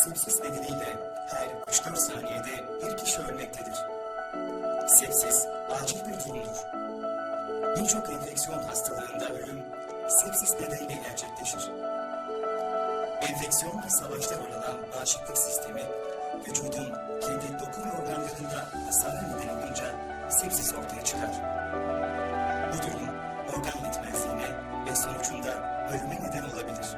Sepsis nedeniyle her 3-4 saniyede bir kişi ölmektedir. Sepsis acil bir durumdur. Birçok enfeksiyon hastalığında ölüm sepsis nedeniyle gerçekleşir. Enfeksiyonla savaşta rol bağışıklık sistemi, vücudun kendi doku ve organlarında hasara neden olunca sepsis ortaya çıkar. Bu durum organ yetmezliğine ve sonucunda ölüme neden olabilir.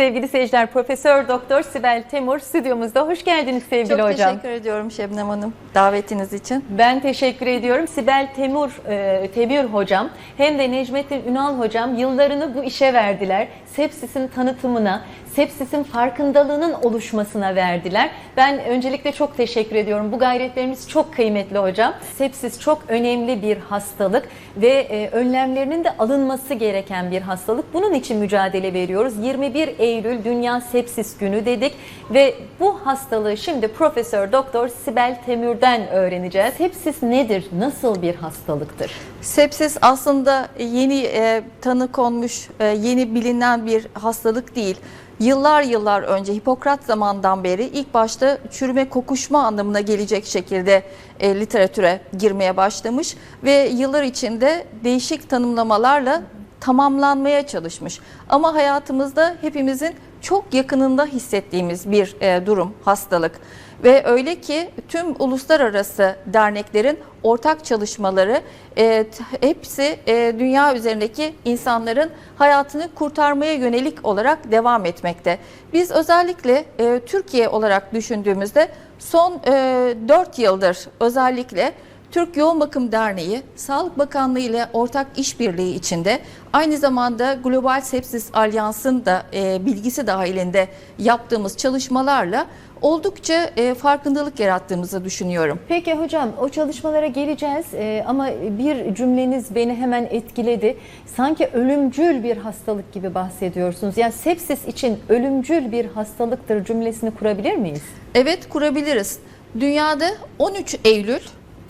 Sevgili seyirciler, Profesör Doktor Sibel Temur stüdyomuzda. Hoş geldiniz sevgili Çok hocam. teşekkür ediyorum Şebnem Hanım davetiniz için. Ben teşekkür ediyorum. Sibel Temur, e, Temür hocam hem de Necmettin Ünal hocam yıllarını bu işe verdiler. Sepsisin tanıtımına, sepsisin farkındalığının oluşmasına verdiler. Ben öncelikle çok teşekkür ediyorum. Bu gayretlerimiz çok kıymetli hocam. Sepsis çok önemli bir hastalık ve e, önlemlerinin de alınması gereken bir hastalık. Bunun için mücadele veriyoruz. 21 Eylül Dünya Sepsis Günü dedik ve bu hastalığı şimdi Profesör Doktor Sibel Temür'den öğreneceğiz. Sepsis nedir? Nasıl bir hastalıktır? Sepsis aslında yeni e, tanı konmuş, e, yeni bilinen bir hastalık değil. Yıllar yıllar önce Hipokrat zamandan beri ilk başta çürüme kokuşma anlamına gelecek şekilde e, literatüre girmeye başlamış ve yıllar içinde değişik tanımlamalarla tamamlanmaya çalışmış. Ama hayatımızda hepimizin çok yakınında hissettiğimiz bir e, durum, hastalık. Ve öyle ki tüm uluslararası derneklerin ortak çalışmaları e, hepsi e, dünya üzerindeki insanların hayatını kurtarmaya yönelik olarak devam etmekte. Biz özellikle e, Türkiye olarak düşündüğümüzde son e, 4 yıldır özellikle Türk Yoğun Bakım Derneği, Sağlık Bakanlığı ile ortak işbirliği içinde aynı zamanda Global Sepsis Alyans'ın da e, bilgisi dahilinde yaptığımız çalışmalarla oldukça e, farkındalık yarattığımızı düşünüyorum. Peki hocam o çalışmalara geleceğiz Ee, ama bir cümleniz beni hemen etkiledi. Sanki ölümcül bir hastalık gibi bahsediyorsunuz. Yani sepsis için ölümcül bir hastalıktır cümlesini kurabilir miyiz? Evet kurabiliriz. Dünyada 13 Eylül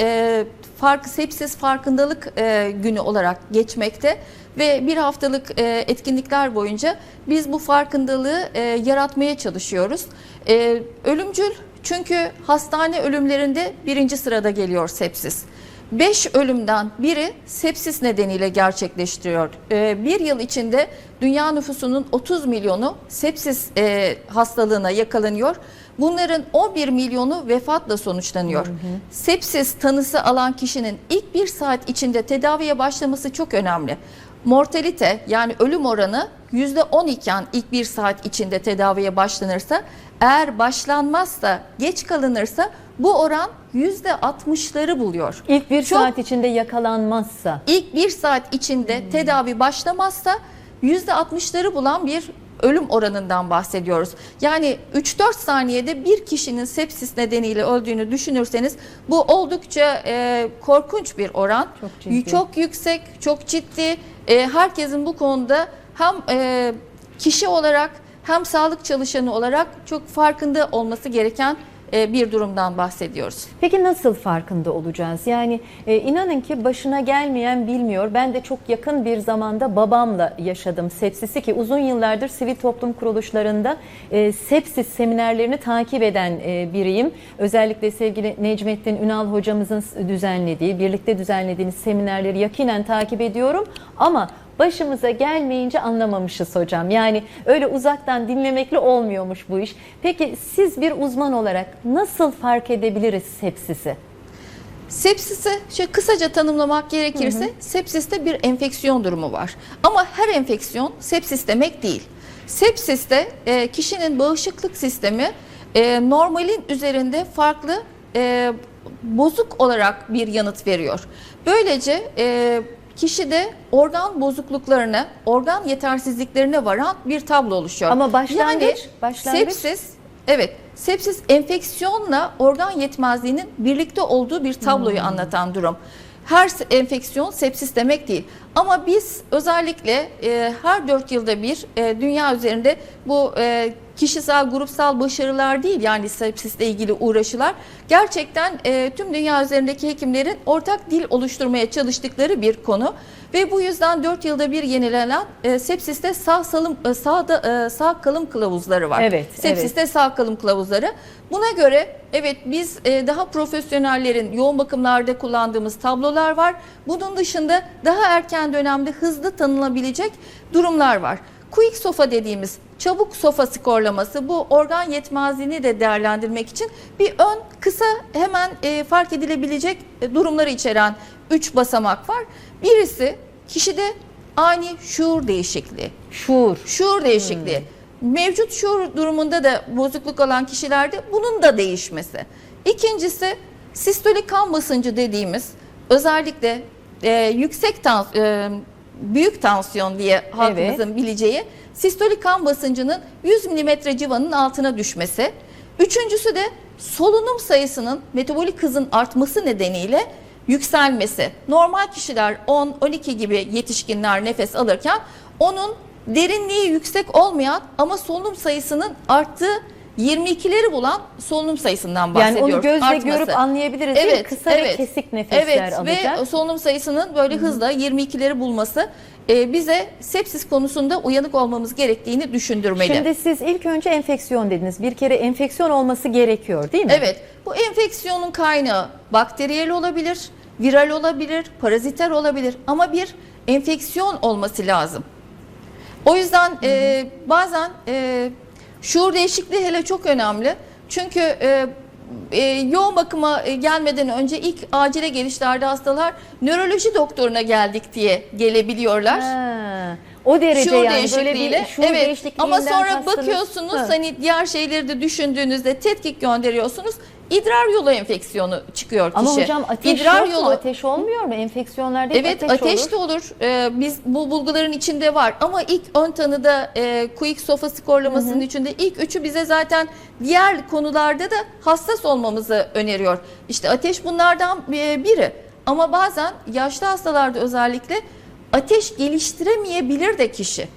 e, fark, sepsis farkındalık e, günü olarak geçmekte ve bir haftalık e, etkinlikler boyunca biz bu farkındalığı e, yaratmaya çalışıyoruz. E, ölümcül çünkü hastane ölümlerinde birinci sırada geliyor sepsis. 5 ölümden biri sepsis nedeniyle gerçekleştiriyor. Bir yıl içinde dünya nüfusunun 30 milyonu sepsis hastalığına yakalanıyor. Bunların 11 milyonu vefatla sonuçlanıyor. Sepsis tanısı alan kişinin ilk bir saat içinde tedaviye başlaması çok önemli. Mortalite yani ölüm oranı %10 iken ilk bir saat içinde tedaviye başlanırsa eğer başlanmazsa geç kalınırsa bu oran %60'ları buluyor. İlk bir Çok- saat içinde yakalanmazsa. İlk bir saat içinde tedavi başlamazsa %60'ları bulan bir ölüm oranından bahsediyoruz. Yani 3-4 saniyede bir kişinin sepsis nedeniyle öldüğünü düşünürseniz bu oldukça e, korkunç bir oran. Çok ciddi. Çok yüksek, çok ciddi. E, herkesin bu konuda hem e, kişi olarak hem sağlık çalışanı olarak çok farkında olması gereken bir durumdan bahsediyoruz. Peki nasıl farkında olacağız? Yani e, inanın ki başına gelmeyen bilmiyor. Ben de çok yakın bir zamanda babamla yaşadım sepsisi ki uzun yıllardır sivil toplum kuruluşlarında e, sepsis seminerlerini takip eden e, biriyim. Özellikle sevgili Necmettin Ünal hocamızın düzenlediği, birlikte düzenlediğiniz seminerleri yakinen takip ediyorum. Ama başımıza gelmeyince anlamamışız hocam. Yani öyle uzaktan dinlemekle olmuyormuş bu iş. Peki siz bir uzman olarak nasıl fark edebiliriz sepsisi? Sepsisi şöyle kısaca tanımlamak gerekirse sepsiste bir enfeksiyon durumu var. Ama her enfeksiyon sepsis demek değil. Sepsiste e, kişinin bağışıklık sistemi e, normalin üzerinde farklı e, bozuk olarak bir yanıt veriyor. Böylece e, kişide organ bozukluklarına, organ yetersizliklerine varan bir tablo oluşuyor. Ama başlangıç- yani başlangıç- sepsis Evet, sepsis enfeksiyonla organ yetmezliğinin birlikte olduğu bir tabloyu anlatan durum. Her enfeksiyon sepsis demek değil. Ama biz özellikle e, her 4 yılda bir e, dünya üzerinde bu e, kişisel grupsal başarılar değil yani sepsisle ilgili uğraşılar gerçekten e, tüm dünya üzerindeki hekimlerin ortak dil oluşturmaya çalıştıkları bir konu ve bu yüzden 4 yılda bir yenilenen e, sepsiste sağ salım e, sağda e, sağ kalım kılavuzları var. Evet, Sepsiste sağ kalım kılavuzları. Buna göre evet biz e, daha profesyonellerin yoğun bakımlarda kullandığımız tablolar var. Bunun dışında daha erken dönemde hızlı tanınabilecek durumlar var. Quick sofa dediğimiz çabuk sofa skorlaması bu organ yetmezliğini de değerlendirmek için bir ön kısa hemen e, fark edilebilecek e, durumları içeren 3 basamak var. Birisi kişide ani şuur değişikliği. Şuur. Şuur değişikliği. Mevcut şuur durumunda da bozukluk olan kişilerde bunun da değişmesi. İkincisi sistolik kan basıncı dediğimiz özellikle e, yüksek tans e, büyük tansiyon diye halkımızın bileceği sistolik kan basıncının 100 mm civanın altına düşmesi. Üçüncüsü de solunum sayısının metabolik hızın artması nedeniyle yükselmesi. Normal kişiler 10-12 gibi yetişkinler nefes alırken onun derinliği yüksek olmayan ama solunum sayısının arttığı 22'leri bulan solunum sayısından Yani bahsediyoruz. onu gözle artması. görüp anlayabiliriz değil mi? Kısa ve kesik nefesler evet, alacak. ve solunum sayısının böyle hızla 22'leri bulması e, bize sepsis konusunda uyanık olmamız gerektiğini düşündürmeli. Şimdi siz ilk önce enfeksiyon dediniz. Bir kere enfeksiyon olması gerekiyor değil mi? Evet, bu enfeksiyonun kaynağı bakteriyel olabilir, viral olabilir, paraziter olabilir ama bir enfeksiyon olması lazım. O yüzden e, bazen e, şuur değişikliği hele çok önemli. Çünkü e, e, yoğun bakıma e, gelmeden önce ilk acile gelişlerde hastalar nöroloji doktoruna geldik diye gelebiliyorlar. Ha, o derece Şuur yani böyle bir şuur evet. değişikliğinden Ama sonra kastınız- bakıyorsunuz Ha. hani diğer şeyleri de düşündüğünüzde tetkik gönderiyorsunuz. İdrar yolu enfeksiyonu çıkıyor kişi. Ama hocam ateş İdrar yok mu? Ateş olmuyor mu? Enfeksiyonlarda Evet ateş, ateş, olur. de olur. Ee, biz bu bulguların içinde var ama ilk ön tanıda e, quick sofa skorlamasının içinde ilk üçü bize zaten diğer konularda da hassas olmamızı öneriyor. İşte ateş bunlardan e, biri. Ama bazen yaşlı hastalarda özellikle ateş geliştiremeyebilir de kişi.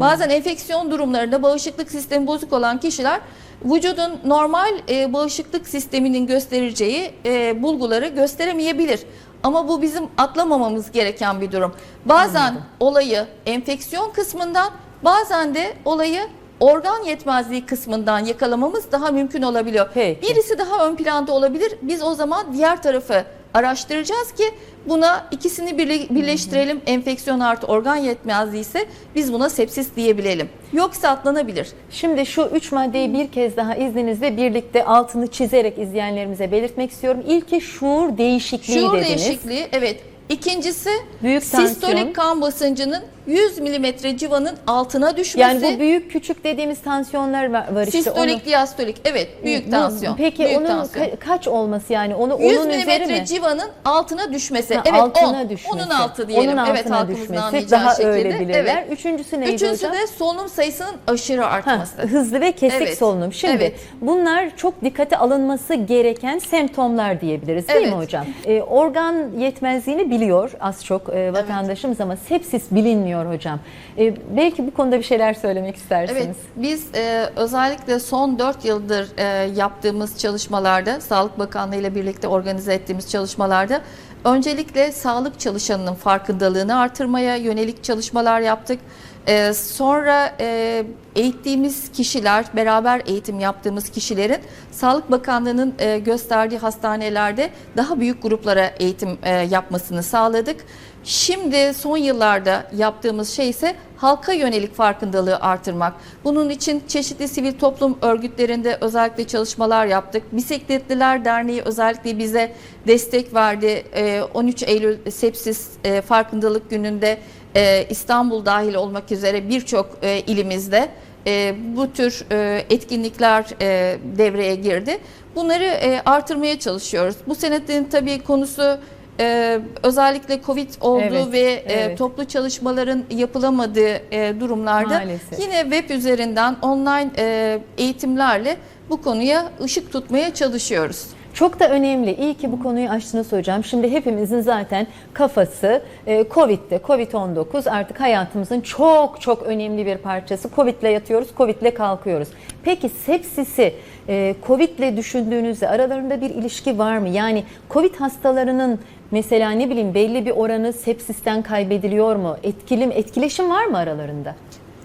Bazen enfeksiyon durumlarında bağışıklık sistemi bozuk olan kişiler vücudun normal e, bağışıklık sisteminin göstereceği e, bulguları gösteremeyebilir. Ama bu bizim atlamamamız gereken bir durum. Bazen olayı enfeksiyon kısmından bazen de olayı organ yetmezliği kısmından yakalamamız daha mümkün olabiliyor. Peki. Birisi daha ön planda olabilir. Biz o zaman diğer tarafı araştıracağız ki buna ikisini birle- birleştirelim. Enfeksiyon artı organ yetmezliği ise biz buna sepsis diyebilelim. Yoksa atlanabilir. Şimdi şu üç maddeyi bir kez daha izninizle birlikte altını çizerek izleyenlerimize belirtmek istiyorum. İlki şuur değişikliği Şuur dediniz. değişikliği evet. İkincisi Büyük sistolik kan basıncının 100 milimetre civanın altına düşmesi. Yani bu büyük küçük dediğimiz tansiyonlar var, işte. sistolik, onu- diastolik evet büyük Bu- tansiyon. Peki büyük onun tansiyon. ka- kaç olması yani? Onu 100 onun üzeri milimetre mi? civanın altına düşmesi. Ha, evet altına 10. düşmesi. Onun altı diyelim. Onun evet altına halkımızın düşmesi. Daha şekilde. öyle bilirler. Evet. Üçüncüsü neydi Üçüncüsü hocam? de solunum sayısının aşırı Ha, artması. hızlı ve kesik Evet, solunum. Şimdi evet. bunlar çok dikkate alınması gereken semptomlar diyebiliriz değil mi Evet. hocam? Ee, organ yetmezliğini biliyor az çok e, vatandaşımız ama sepsis bilinmiyor hocam. Ee, belki bu konuda bir şeyler söylemek istersiniz. Evet, biz e, özellikle son 4 yıldır e, yaptığımız çalışmalarda, Sağlık Bakanlığı ile birlikte organize ettiğimiz çalışmalarda öncelikle sağlık çalışanının farkındalığını artırmaya yönelik çalışmalar yaptık. E, sonra e, eğittiğimiz kişiler, beraber eğitim yaptığımız kişilerin Sağlık Bakanlığı'nın e, gösterdiği hastanelerde daha büyük gruplara eğitim e, yapmasını sağladık. Şimdi son yıllarda yaptığımız şey ise halka yönelik farkındalığı artırmak. Bunun için çeşitli sivil toplum örgütlerinde özellikle çalışmalar yaptık. Bisikletliler Derneği özellikle bize destek verdi. Ee, 13 Eylül Sepsis e, Farkındalık Günü'nde e, İstanbul dahil olmak üzere birçok e, ilimizde e, bu tür e, etkinlikler e, devreye girdi. Bunları e, artırmaya çalışıyoruz. Bu senetin tabii konusu e, özellikle Covid oldu Evet, ve e, evet. toplu çalışmaların yapılamadığı e, durumlarda Maalesef. yine web üzerinden online e, eğitimlerle bu konuya ışık tutmaya çalışıyoruz. Çok da önemli. İyi ki bu konuyu açtınız hocam. Şimdi hepimizin zaten kafası e, Covid'de, Covid-19 artık hayatımızın çok çok önemli bir parçası. Covid'le yatıyoruz, Covid'le kalkıyoruz. Peki sepsisi e, Covid'le düşündüğünüzde aralarında bir ilişki var mı? Yani Covid hastalarının mesela ne bileyim belli bir oranı sepsisten kaybediliyor mu? Etkili, etkileşim var mı aralarında?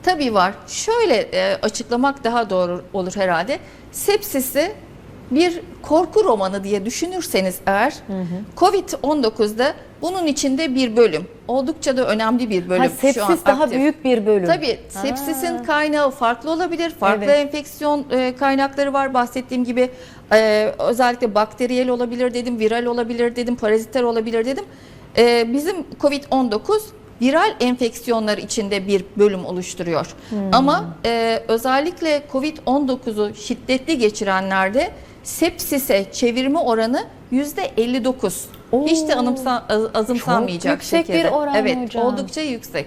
Tabii var. Şöyle e, açıklamak daha doğru olur herhalde. Sepsisi bir korku romanı diye düşünürseniz eğer Covid-19'da bunun içinde bir bölüm. Oldukça da önemli bir bölüm Ha, şu sepsis an daha aktif. büyük bir bölüm. Tabii sepsisin Ha. kaynağı farklı olabilir. Farklı Evet. enfeksiyon e, kaynakları var. Bahsettiğim gibi e, özellikle bakteriyel olabilir dedim, viral olabilir dedim, paraziter olabilir dedim. E, bizim COVID-19 viral enfeksiyonlar içinde bir bölüm oluşturuyor. Hmm. Ama e, özellikle COVID-19'u şiddetli geçirenlerde sepsise çevirme oranı %59. Oo. Hiç de anımsa, az- azımsanmayacak Çok yüksek bir şekilde. oran evet, hocam. oldukça yüksek.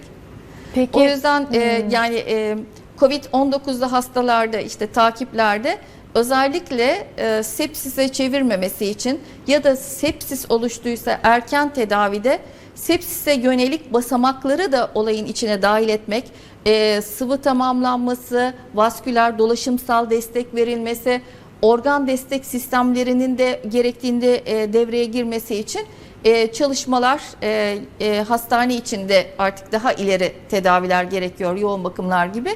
Peki O yüzden e, yani e, Covid-19'lu hastalarda işte takiplerde özellikle e, sepsise çevirmemesi için ya da sepsis oluştuysa erken tedavide sepsise yönelik basamakları da olayın içine dahil etmek, e, sıvı tamamlanması, vasküler dolaşımsal destek verilmesi, organ destek sistemlerinin de gerektiğinde e, devreye girmesi için e, çalışmalar e, e, hastane içinde artık daha ileri tedaviler gerekiyor, yoğun bakımlar gibi.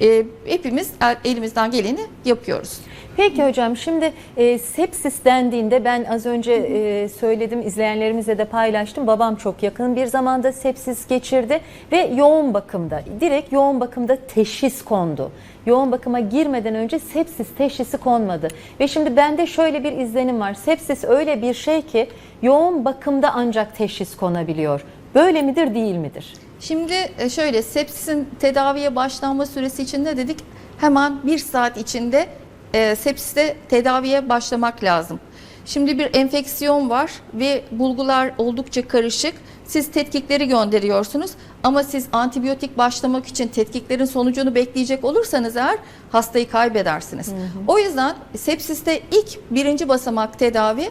E, hepimiz el- elimizden geleni yapıyoruz. Peki hocam şimdi e, sepsis dendiğinde ben az önce e, söyledim izleyenlerimizle de paylaştım. Babam çok yakın bir zamanda sepsis geçirdi ve yoğun bakımda direkt yoğun bakımda teşhis kondu. Yoğun bakıma girmeden önce sepsis teşhisi konmadı. Ve şimdi bende şöyle bir izlenim var. Sepsis öyle bir şey ki yoğun bakımda ancak teşhis konabiliyor. Böyle midir değil midir? Şimdi e, şöyle sepsisin tedaviye başlanma süresi için ne dedik? Hemen bir saat içinde e, sepsiste tedaviye başlamak lazım. Şimdi bir enfeksiyon var ve bulgular oldukça karışık. Siz tetkikleri gönderiyorsunuz ama siz antibiyotik başlamak için tetkiklerin sonucunu bekleyecek olursanız eğer hastayı kaybedersiniz. O yüzden sepsiste ilk birinci basamak tedavi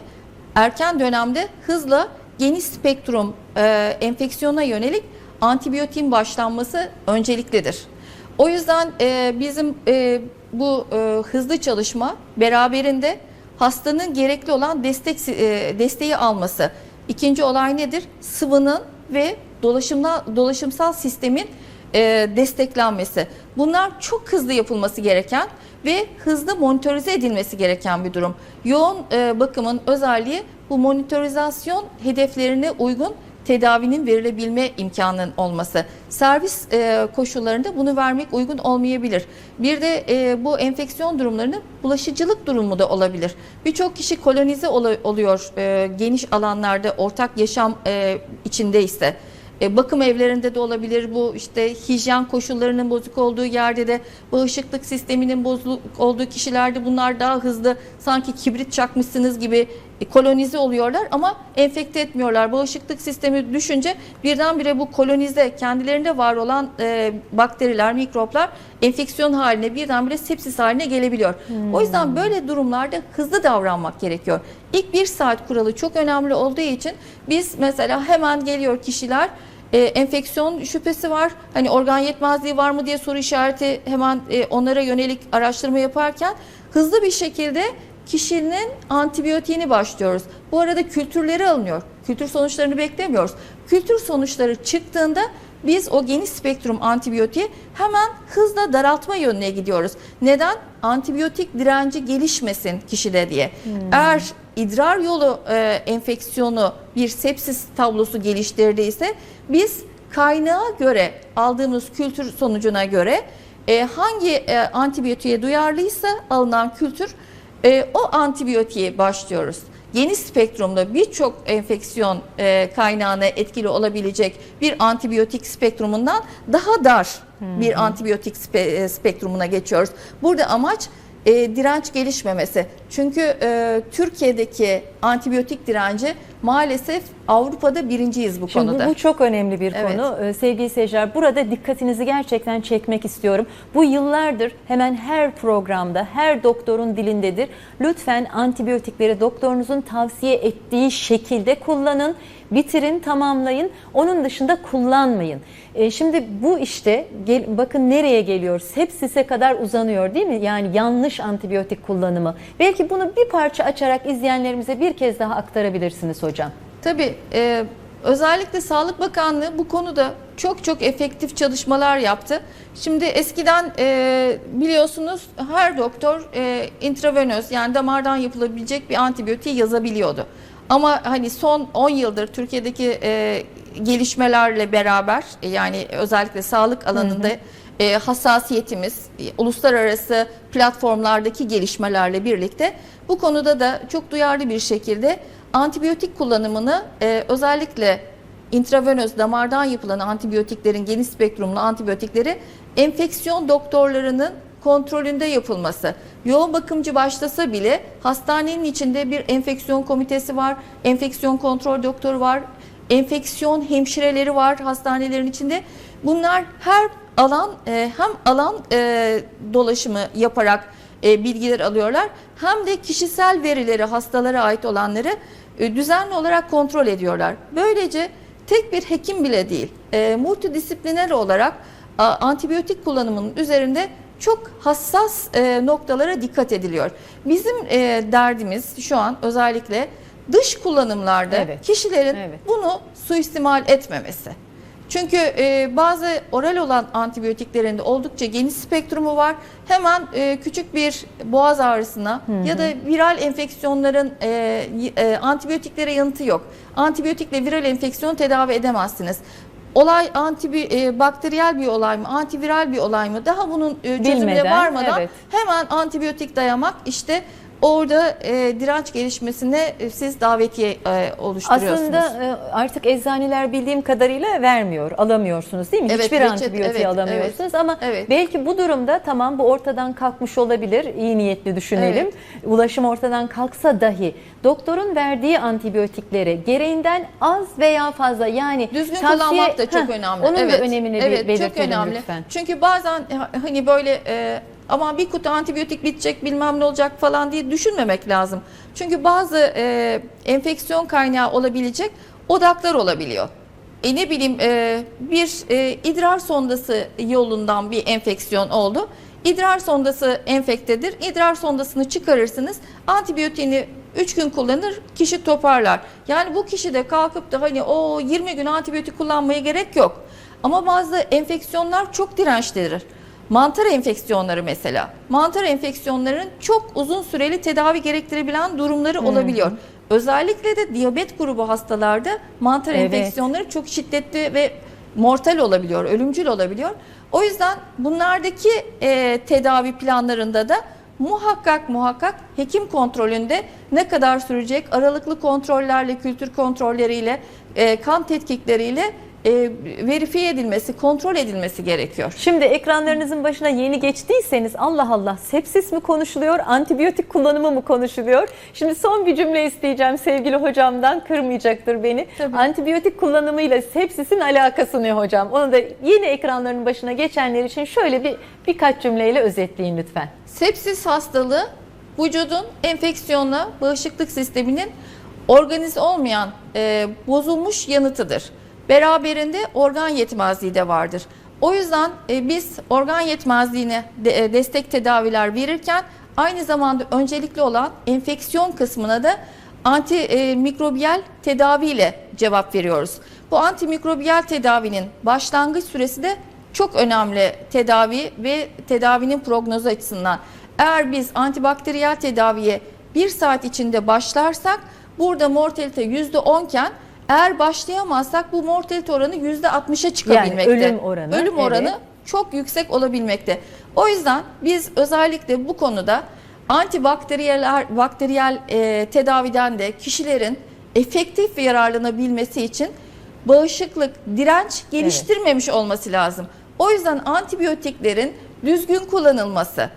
erken dönemde hızla geniş spektrum e, enfeksiyona yönelik antibiyotin başlanması önceliklidir. O yüzden e, bizim e, bu e, hızlı çalışma beraberinde hastanın gerekli olan destek e, desteği alması. İkinci olay nedir? Sıvının ve dolaşımla, dolaşımsal sistemin e, desteklenmesi. Bunlar çok hızlı yapılması gereken ve hızlı monitörize edilmesi gereken bir durum. Yoğun e, bakımın özelliği bu monitorizasyon hedeflerine uygun tedavinin verilebilme imkanının olması. Servis e, koşullarında bunu vermek uygun olmayabilir. Bir de e, bu enfeksiyon durumlarının bulaşıcılık durumu da olabilir. Birçok kişi kolonize ol- oluyor e, geniş alanlarda ortak yaşam e, içindeyse. E, bakım evlerinde de olabilir bu işte hijyen koşullarının bozuk olduğu yerde de bağışıklık sisteminin bozuk olduğu kişilerde bunlar daha hızlı sanki kibrit çakmışsınız gibi kolonize oluyorlar ama enfekte etmiyorlar. Bağışıklık sistemi düşünce birdenbire bu kolonize kendilerinde var olan e, bakteriler, mikroplar enfeksiyon haline birdenbire sepsis haline gelebiliyor. O yüzden böyle durumlarda hızlı davranmak gerekiyor. İlk bir saat kuralı çok önemli olduğu için biz mesela hemen geliyor kişiler e, enfeksiyon şüphesi var. Hani organ yetmezliği var mı diye soru işareti hemen e, onlara yönelik araştırma yaparken hızlı bir şekilde kişinin antibiyotiğini başlıyoruz. Bu arada kültürleri alınıyor. Kültür sonuçlarını beklemiyoruz. Kültür sonuçları çıktığında biz o geniş spektrum antibiyotiği hemen hızla daraltma yönüne gidiyoruz. Neden? Antibiyotik direnci gelişmesin kişide diye. Eğer idrar yolu e, enfeksiyonu bir sepsis tablosu geliştirdiyse biz kaynağa göre aldığımız kültür sonucuna göre e, hangi e, antibiyotiğe duyarlıysa alınan kültür e, o antibiyotiğe başlıyoruz. Geniş spektrumda birçok enfeksiyon e, kaynağına etkili olabilecek bir antibiyotik spektrumundan daha dar bir antibiyotik spe- e, spektrumuna geçiyoruz. Burada amaç e, direnç gelişmemesi. Çünkü e, Türkiye'deki antibiyotik direnci maalesef Avrupa'da birinciyiz bu Şimdi konuda. bu çok önemli bir Evet. konu. Ee, sevgili seyirciler burada dikkatinizi gerçekten çekmek istiyorum. Bu yıllardır hemen her programda, her doktorun dilindedir. Lütfen antibiyotikleri doktorunuzun tavsiye ettiği şekilde kullanın. Bitirin, tamamlayın. Onun dışında kullanmayın. Ee, şimdi bu işte gel- bakın nereye geliyor? Sepsise kadar uzanıyor değil mi? Yani yanlış antibiyotik kullanımı. Belki bunu bir parça açarak izleyenlerimize bir kez daha aktarabilirsiniz hocam. Tabii e, özellikle Sağlık Bakanlığı bu konuda çok çok efektif çalışmalar yaptı. Şimdi eskiden e, biliyorsunuz her doktor e, intravenöz yani damardan yapılabilecek bir antibiyotiği yazabiliyordu. Ama hani son 10 yıldır Türkiye'deki e, gelişmelerle beraber e, yani özellikle sağlık alanında e, hassasiyetimiz, e, uluslararası platformlardaki gelişmelerle birlikte bu konuda da çok duyarlı bir şekilde antibiyotik kullanımını e, özellikle intravenöz damardan yapılan antibiyotiklerin geniş spektrumlu antibiyotikleri enfeksiyon doktorlarının kontrolünde yapılması. Yoğun bakımcı başlasa bile hastanenin içinde bir enfeksiyon komitesi var, enfeksiyon kontrol doktoru var, enfeksiyon hemşireleri var hastanelerin içinde. Bunlar her alan e, hem alan e, dolaşımı yaparak e, bilgiler alıyorlar hem de kişisel verileri hastalara ait olanları e, düzenli olarak kontrol ediyorlar. Böylece tek bir hekim bile değil e, multidisipliner olarak a, antibiyotik kullanımının üzerinde çok hassas e, noktalara dikkat ediliyor. Bizim e, derdimiz şu an özellikle dış kullanımlarda Evet. kişilerin Evet. bunu suistimal etmemesi. Çünkü e, bazı oral olan antibiyotiklerinde oldukça geniş spektrumu var. Hemen e, küçük bir boğaz ağrısına ya da viral enfeksiyonların e, e, antibiyotiklere yanıtı yok. Antibiyotikle viral enfeksiyon tedavi edemezsiniz. Olay antibakteriyel bir olay mı, antiviral bir olay mı? Daha bunun e, çözümüne Bilmeden, varmadan evet. hemen antibiyotik dayamak işte orada e, direnç gelişmesine e, siz davetiye e, oluşturuyorsunuz. Aslında e, artık eczaneler bildiğim kadarıyla vermiyor, alamıyorsunuz değil mi? Evet, Hiçbir reçet- antibiyotiği evet, alamıyorsunuz ama evet. belki bu durumda tamam bu ortadan kalkmış olabilir. İyi niyetli düşünelim. Ulaşım ortadan kalksa dahi doktorun verdiği antibiyotikleri gereğinden az veya fazla yani Düzgün tavsiye- kullanmak da çok Heh, önemli. Onun evet. da önemini evet, belirtelim çok önemli. lütfen. Çünkü bazen e, hani böyle e, aman bir kutu antibiyotik bitecek bilmem ne olacak falan diye düşünmemek lazım. Çünkü bazı e, enfeksiyon kaynağı olabilecek odaklar olabiliyor. E ne bileyim e, bir e, idrar sondası yolundan bir enfeksiyon oldu. İdrar sondası enfektedir. İdrar sondasını çıkarırsınız. Antibiyotiğini 3 gün kullanır, kişi toparlar. Yani bu kişi de kalkıp da hani o 20 gün antibiyotik kullanmaya gerek yok. Ama bazı enfeksiyonlar çok dirençlidir. Mantar enfeksiyonları mesela. Mantar enfeksiyonların çok uzun süreli tedavi gerektirebilen durumları olabiliyor. Özellikle de diyabet grubu hastalarda mantar Evet. enfeksiyonları çok şiddetli ve mortal olabiliyor, ölümcül olabiliyor. O yüzden bunlardaki e, tedavi planlarında da muhakkak muhakkak hekim kontrolünde ne kadar sürecek aralıklı kontrollerle, kültür kontrolleriyle, e, kan tetkikleriyle e, verifiye edilmesi, kontrol edilmesi gerekiyor. Şimdi ekranlarınızın başına yeni geçtiyseniz Allah Allah sepsis mi konuşuluyor, antibiyotik kullanımı mı konuşuluyor? Şimdi son bir cümle isteyeceğim sevgili hocamdan kırmayacaktır beni. Tabii. Antibiyotik kullanımıyla sepsisin alakası ne hocam? Onu da yeni ekranların başına geçenler için şöyle bir birkaç cümleyle özetleyin lütfen. Sepsis hastalığı vücudun enfeksiyonla bağışıklık sisteminin organize olmayan e, bozulmuş yanıtıdır. Beraberinde organ yetmezliği de vardır. O yüzden e, biz organ yetmezliğine e, destek tedaviler verirken aynı zamanda öncelikli olan enfeksiyon kısmına da antimikrobiyal tedaviyle cevap veriyoruz. Bu antimikrobiyal tedavinin başlangıç süresi de çok önemli tedavi ve tedavinin prognozu açısından. Eğer biz antibakteriyel tedaviye bir saat içinde başlarsak burada mortalite %10 iken eğer başlayamazsak bu mortalite oranı %60'a çıkabilmekte. ölüm oranı, Ölüm oranı evet. çok yüksek olabilmekte. O yüzden biz özellikle bu konuda antibakteriyel bakteriyel e, tedaviden de kişilerin efektif yararlanabilmesi için bağışıklık, direnç geliştirmemiş olması lazım. O yüzden antibiyotiklerin düzgün kullanılması,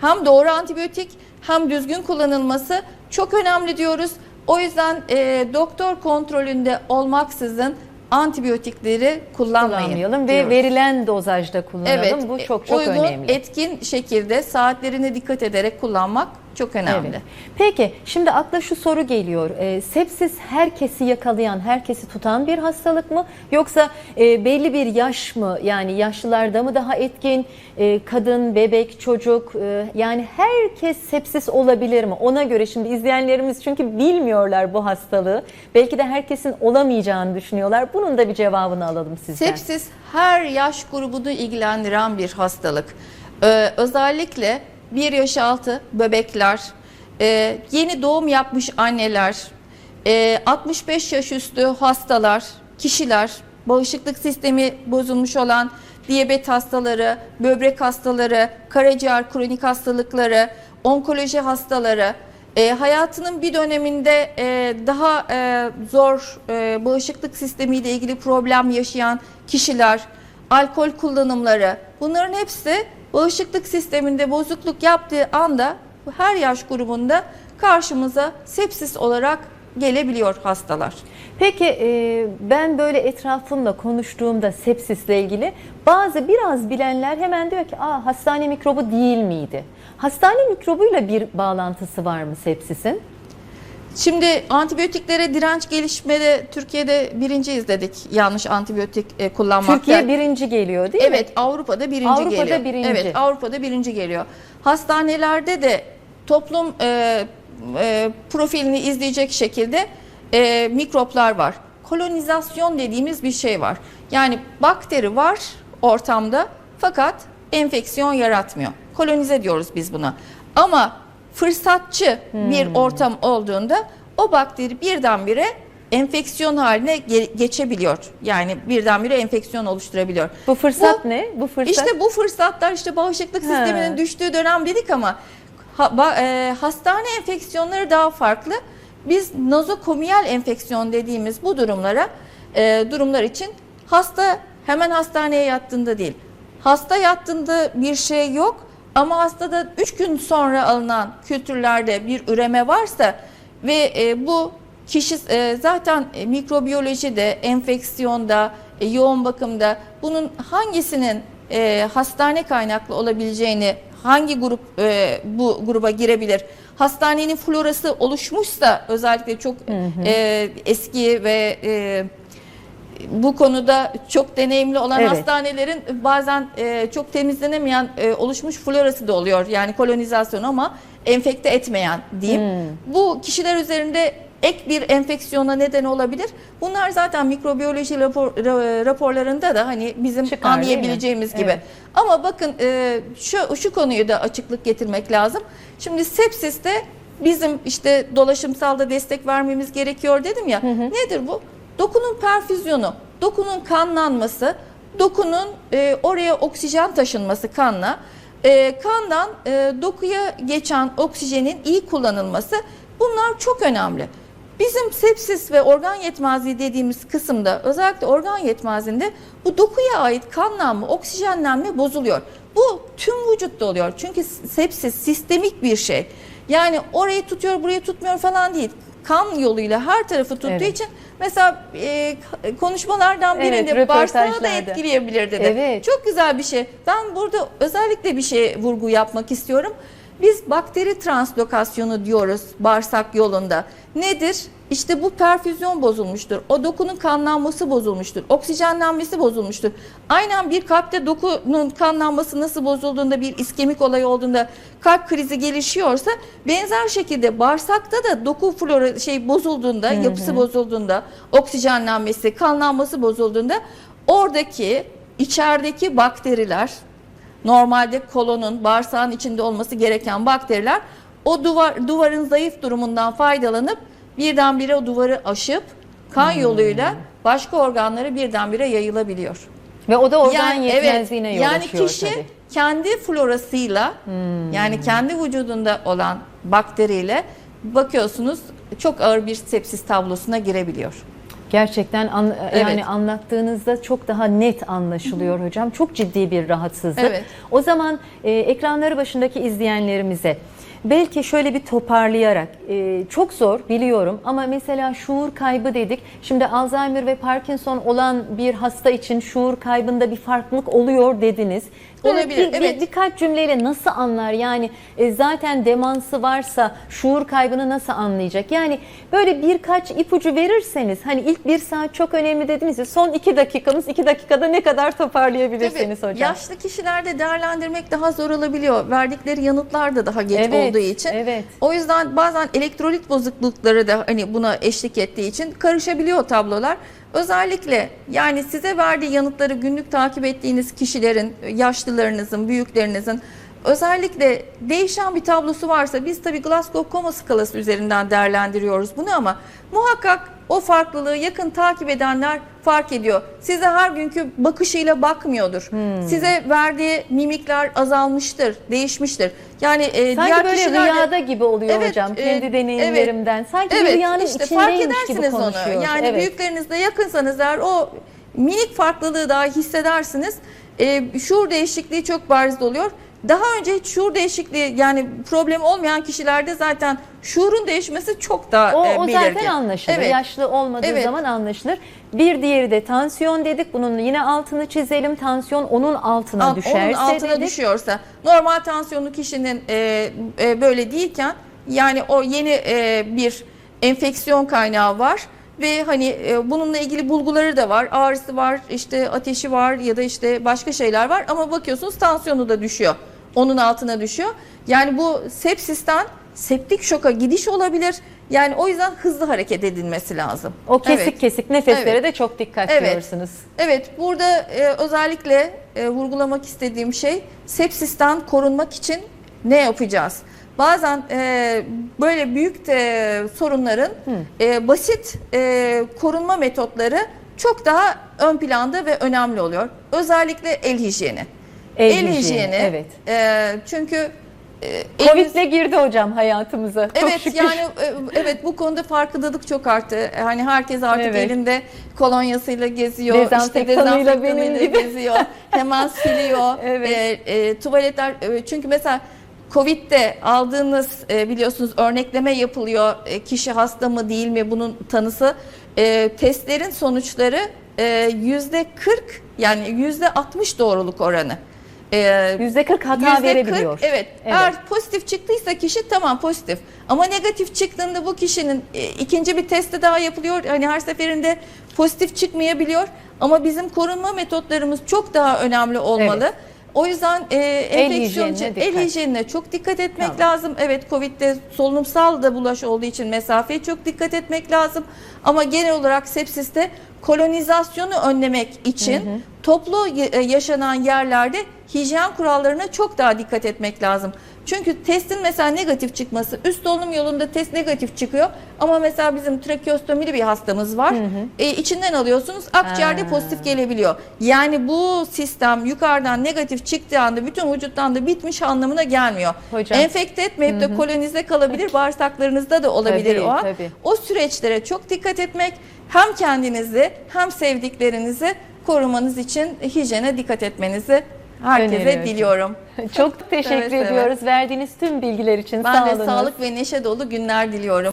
hem doğru antibiyotik hem düzgün kullanılması çok önemli diyoruz. O yüzden e, doktor kontrolünde olmaksızın antibiyotikleri kullanmayın. kullanmayalım ve diyoruz. verilen dozajda kullanalım. Evet, Bu çok çok uygun, önemli. etkin şekilde saatlerine dikkat ederek kullanmak çok önemli. Evet. Peki şimdi akla şu soru geliyor. Ee, sepsis herkesi yakalayan, herkesi tutan bir hastalık mı? Yoksa e, belli bir yaş mı? Yani yaşlılarda mı daha etkin? E, kadın, bebek, çocuk e, yani herkes sepsis olabilir mi? Ona göre şimdi izleyenlerimiz çünkü bilmiyorlar bu hastalığı. Belki de herkesin olamayacağını düşünüyorlar. Bunun da bir cevabını alalım sizden. Sepsis her yaş grubunu ilgilendiren bir hastalık. Ee, özellikle 1 yaş altı bebekler, e, yeni doğum yapmış anneler, e, 65 yaş üstü hastalar, kişiler, bağışıklık sistemi bozulmuş olan diyabet hastaları, böbrek hastaları, karaciğer kronik hastalıkları, onkoloji hastaları, e, hayatının bir döneminde e, daha e, zor e, bağışıklık sistemiyle ilgili problem yaşayan kişiler, alkol kullanımları bunların hepsi bağışıklık sisteminde bozukluk yaptığı anda her yaş grubunda karşımıza sepsis olarak gelebiliyor hastalar. Peki e, ben böyle etrafımla konuştuğumda sepsisle ilgili bazı biraz bilenler hemen diyor ki Aa, hastane mikrobu değil miydi? Hastane mikrobuyla bir bağlantısı var mı sepsisin? Şimdi antibiyotiklere direnç gelişmede Türkiye'de birinci izledik yanlış antibiyotik e, kullanmakta. Türkiye birinci geliyor değil mi? Evet Avrupa'da birinci Avrupa'da geliyor. birinci. Evet Avrupa'da birinci geliyor. Hastanelerde de toplum e, e, profilini izleyecek şekilde e, mikroplar var. Kolonizasyon dediğimiz bir şey var. Yani bakteri var ortamda fakat enfeksiyon yaratmıyor. Kolonize diyoruz biz buna. Ama fırsatçı bir Hmm. ortam olduğunda o bakteri birdenbire enfeksiyon haline ge- geçebiliyor. Yani birdenbire enfeksiyon oluşturabiliyor. Bu fırsat Bu- ne? Bu fırsat İşte bu fırsatlar işte bağışıklık Ha. sisteminin düştüğü dönem dedik ama ha- ba- e, hastane enfeksiyonları daha farklı. Biz nozokomiyal enfeksiyon dediğimiz bu durumlara e, durumlar için hasta hemen hastaneye yattığında değil. Hasta yattığında bir şey yok ama hastada 3 gün sonra alınan kültürlerde bir üreme varsa ve e, bu kişi e, zaten e, mikrobiyolojide, enfeksiyonda, e, yoğun bakımda bunun hangisinin e, hastane kaynaklı olabileceğini, hangi grup e, bu gruba girebilir? Hastanenin florası oluşmuşsa özellikle çok e, eski ve e, bu konuda çok deneyimli olan Evet. hastanelerin bazen e, çok temizlenemeyen e, oluşmuş florası da oluyor. Yani kolonizasyon ama enfekte etmeyen diyeyim. Hmm. Bu kişiler üzerinde ek bir enfeksiyona neden olabilir. Bunlar zaten mikrobiyoloji rapor- ra- raporlarında da hani bizim Çıkar, anlayabileceğimiz gibi. Evet. Ama bakın e, şu şu konuyu da açıklık getirmek lazım. Şimdi sepsiste bizim işte dolaşımsalda destek vermemiz gerekiyor dedim ya. Nedir bu? Dokunun perfüzyonu, dokunun kanlanması, dokunun e, oraya oksijen taşınması kanla, e, kandan e, dokuya geçen oksijenin iyi kullanılması bunlar çok önemli. Bizim sepsis ve organ yetmezliği dediğimiz kısımda özellikle organ yetmezliğinde bu dokuya ait kanlanma, oksijenlenme bozuluyor. Bu tüm vücutta oluyor. Çünkü sepsis sistemik bir şey. Yani orayı tutuyor, burayı tutmuyor falan değil. Kan yoluyla her tarafı tuttuğu Evet. için mesela e, konuşmalardan Evet, birinde bağırsağı da röportajlarda. etkileyebilir dedi. Evet. Çok güzel bir şey. Ben burada özellikle bir şey vurgu yapmak istiyorum. Biz bakteri translokasyonu diyoruz bağırsak yolunda. Nedir? İşte bu perfüzyon bozulmuştur. O dokunun kanlanması bozulmuştur. Oksijenlenmesi bozulmuştur. Aynen bir kalpte dokunun kanlanması nasıl bozulduğunda bir iskemik olayı olduğunda kalp krizi gelişiyorsa benzer şekilde bağırsakta da doku flora şey bozulduğunda, yapısı bozulduğunda, oksijenlenmesi, kanlanması bozulduğunda oradaki içerideki bakteriler normalde kolonun, bağırsağın içinde olması gereken bakteriler o duvar duvarın zayıf durumundan faydalanıp birdenbire o duvarı aşıp kan yoluyla başka organlara birdenbire yayılabiliyor. ve o da organ Yani yetmezliğine evet, yol yani açıyor kişi tabii. kendi florasıyla yani kendi vücudunda olan bakteriyle bakıyorsunuz çok ağır bir sepsis tablosuna girebiliyor. Gerçekten an- Evet. yani anlattığınızda çok daha net anlaşılıyor hocam. Çok ciddi bir rahatsızlık. Evet. O zaman e, ekranları başındaki izleyenlerimize belki şöyle bir toparlayarak e, çok zor biliyorum ama mesela şuur kaybı dedik. Şimdi Alzheimer ve Parkinson olan bir hasta için şuur kaybında bir farklılık oluyor dediniz. Olabilir, bir- bir- evet. birkaç cümleyle nasıl anlar? Yani e, zaten demansı varsa şuur kaybını nasıl anlayacak? Yani böyle birkaç ipucu verirseniz hani ilk bir saat çok önemli dediniz ya son iki dakikamız iki dakikada ne kadar toparlayabilirsiniz Tabii, hocam? Yaşlı kişilerde değerlendirmek daha zor olabiliyor. Verdikleri yanıtlar da daha geç Evet, olduğu için. evet. O yüzden bazen elektrolit bozuklukları da hani buna eşlik ettiği için karışabiliyor tablolar. Özellikle yani size verdiği yanıtları günlük takip ettiğiniz kişilerin, yaşlılarınızın, büyüklerinizin özellikle değişen bir tablosu varsa biz tabii Glasgow Koma skalası üzerinden değerlendiriyoruz bunu ama muhakkak o farklılığı yakın takip edenler fark ediyor. Size her günkü bakışıyla bakmıyordur. Hmm. Size verdiği mimikler azalmıştır, değişmiştir. Yani e, Sanki diğer böyle kişiler de- rüyada gibi oluyor Evet, hocam e, kendi deneyimlerimden. Sanki bir Evet, rüyanın işte fark edersiniz onu. Yani Evet. büyüklerinizle yakınsanız eğer o minik farklılığı daha hissedersiniz. E, şuur değişikliği çok bariz oluyor. Daha önce hiç şuur değişikliği yani problem olmayan kişilerde zaten şuurun değişmesi çok daha O, e, o belirgin. zaten anlaşılır. Evet. Yaşlı olmadığı Evet. zaman anlaşılır. Bir diğeri de tansiyon dedik. Bunun yine altını çizelim. Tansiyon onun altına Alt- düşerse onun altına dedik. düşüyorsa normal tansiyonlu kişinin e, e, böyle değilken yani o yeni e, bir enfeksiyon kaynağı var ve hani e, bununla ilgili bulguları da var. Ağrısı var, işte ateşi var ya da işte başka şeyler var ama bakıyorsunuz tansiyonu da düşüyor. Onun altına düşüyor. Yani bu sepsisten septik şoka gidiş olabilir. Yani o yüzden hızlı hareket edilmesi lazım. O kesik Evet. kesik nefeslere Evet. de çok dikkat Evet. ediyorsunuz. Evet, burada e, özellikle e, vurgulamak istediğim şey sepsisten korunmak için ne yapacağız? Bazen e, böyle büyük de sorunların e, basit e, korunma metotları çok daha ön planda ve önemli oluyor. Özellikle el hijyeni. El hijyeni, evet. e, çünkü e, Covid'le girdi hocam hayatımıza. Çok Evet şükür. yani e, evet bu konuda farkındalık çok arttı. Hani herkes artık Evet. elinde kolonyasıyla geziyor, Dezenfektanıyla işte dezenfektanıyla geziyor. Hemen siliyor. Evet. E, e, tuvaletler e, çünkü mesela Covid'de aldığınız e, biliyorsunuz örnekleme yapılıyor. E, kişi hasta mı değil mi bunun tanısı. E, testlerin sonuçları e, yüzde 40 yani yüzde 60 doğruluk oranı. E, %40 hata Yüzde verebiliyor. 40, evet. Evet. Eğer pozitif çıktıysa kişi tamam pozitif. Ama negatif çıktığında bu kişinin e, ikinci bir testi daha yapılıyor. Hani her seferinde pozitif çıkmayabiliyor. Ama bizim korunma metotlarımız çok daha önemli olmalı. Evet. O yüzden e, enfeksiyon hijyenine el hijyenine çok dikkat etmek Tamam. lazım. Evet Covid'de solunumsal da bulaş olduğu için mesafeye çok dikkat etmek lazım. Ama genel olarak sepsiste kolonizasyonu önlemek için toplu y- e, yaşanan yerlerde hijyen kurallarına çok daha dikkat etmek lazım. Çünkü testin mesela negatif çıkması, üst solunum yolunda test negatif çıkıyor ama mesela bizim trakeostomili bir hastamız var. E, içinden alıyorsunuz, akciğerde Ha. pozitif gelebiliyor. Yani bu sistem yukarıdan negatif çıktığı anda bütün vücuttan da bitmiş anlamına gelmiyor. Hocam. Enfekte etmeyip de kolonize kalabilir, bağırsaklarınızda da olabilir Tabii, o an. tabii. O süreçlere çok dikkat etmek hem kendinizi hem sevdiklerinizi korumanız için hijyene dikkat etmenizi herkese diliyorum. Çok teşekkür seve. ediyoruz verdiğiniz tüm bilgiler için. Ben Sağ de olunuz. sağlık ve neşe dolu günler diliyorum.